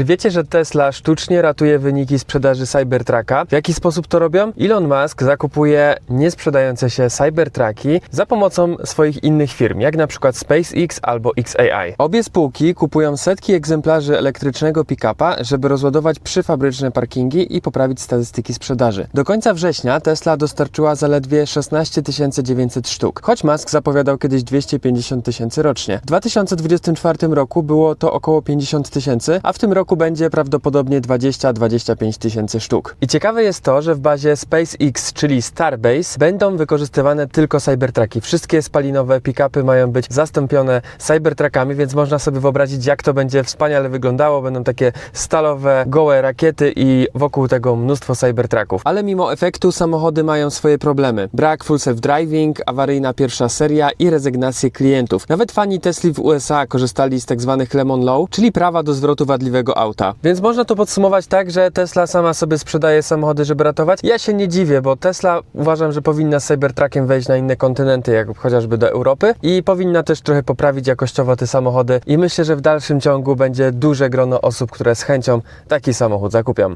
Czy wiecie, że Tesla sztucznie ratuje wyniki sprzedaży Cybertrucka? W jaki sposób to robią? Elon Musk zakupuje niesprzedające się Cybertrucki za pomocą swoich innych firm, jak na przykład SpaceX albo XAI. Obie spółki kupują setki egzemplarzy elektrycznego pick-upa, żeby rozładować przyfabryczne parkingi i poprawić statystyki sprzedaży. Do końca września Tesla dostarczyła zaledwie 16 900 sztuk, choć Musk zapowiadał kiedyś 250 tysięcy rocznie. W 2024 roku było to około 50 tysięcy, a w tym roku będzie prawdopodobnie 20-25 tysięcy sztuk. I ciekawe jest to, że w bazie SpaceX, czyli Starbase, będą wykorzystywane tylko Cybertrucki. Wszystkie spalinowe pick-upy mają być zastąpione Cybertruckami, więc można sobie wyobrazić, jak to będzie wspaniale wyglądało. Będą takie stalowe, gołe rakiety i wokół tego mnóstwo Cybertrucków. Ale mimo efektu samochody mają swoje problemy. Brak full self-driving, awaryjna pierwsza seria i rezygnację klientów. Nawet fani Tesli w USA korzystali z tak zwanych Lemon Law, czyli prawa do zwrotu wadliwego auta. Więc można to podsumować tak, że Tesla sama sobie sprzedaje samochody, żeby ratować. Ja się nie dziwię, bo Tesla uważam, że powinna z Cybertruckiem wejść na inne kontynenty, jak chociażby do Europy i powinna też trochę poprawić jakościowo te samochody i myślę, że w dalszym ciągu będzie duże grono osób, które z chęcią taki samochód zakupią.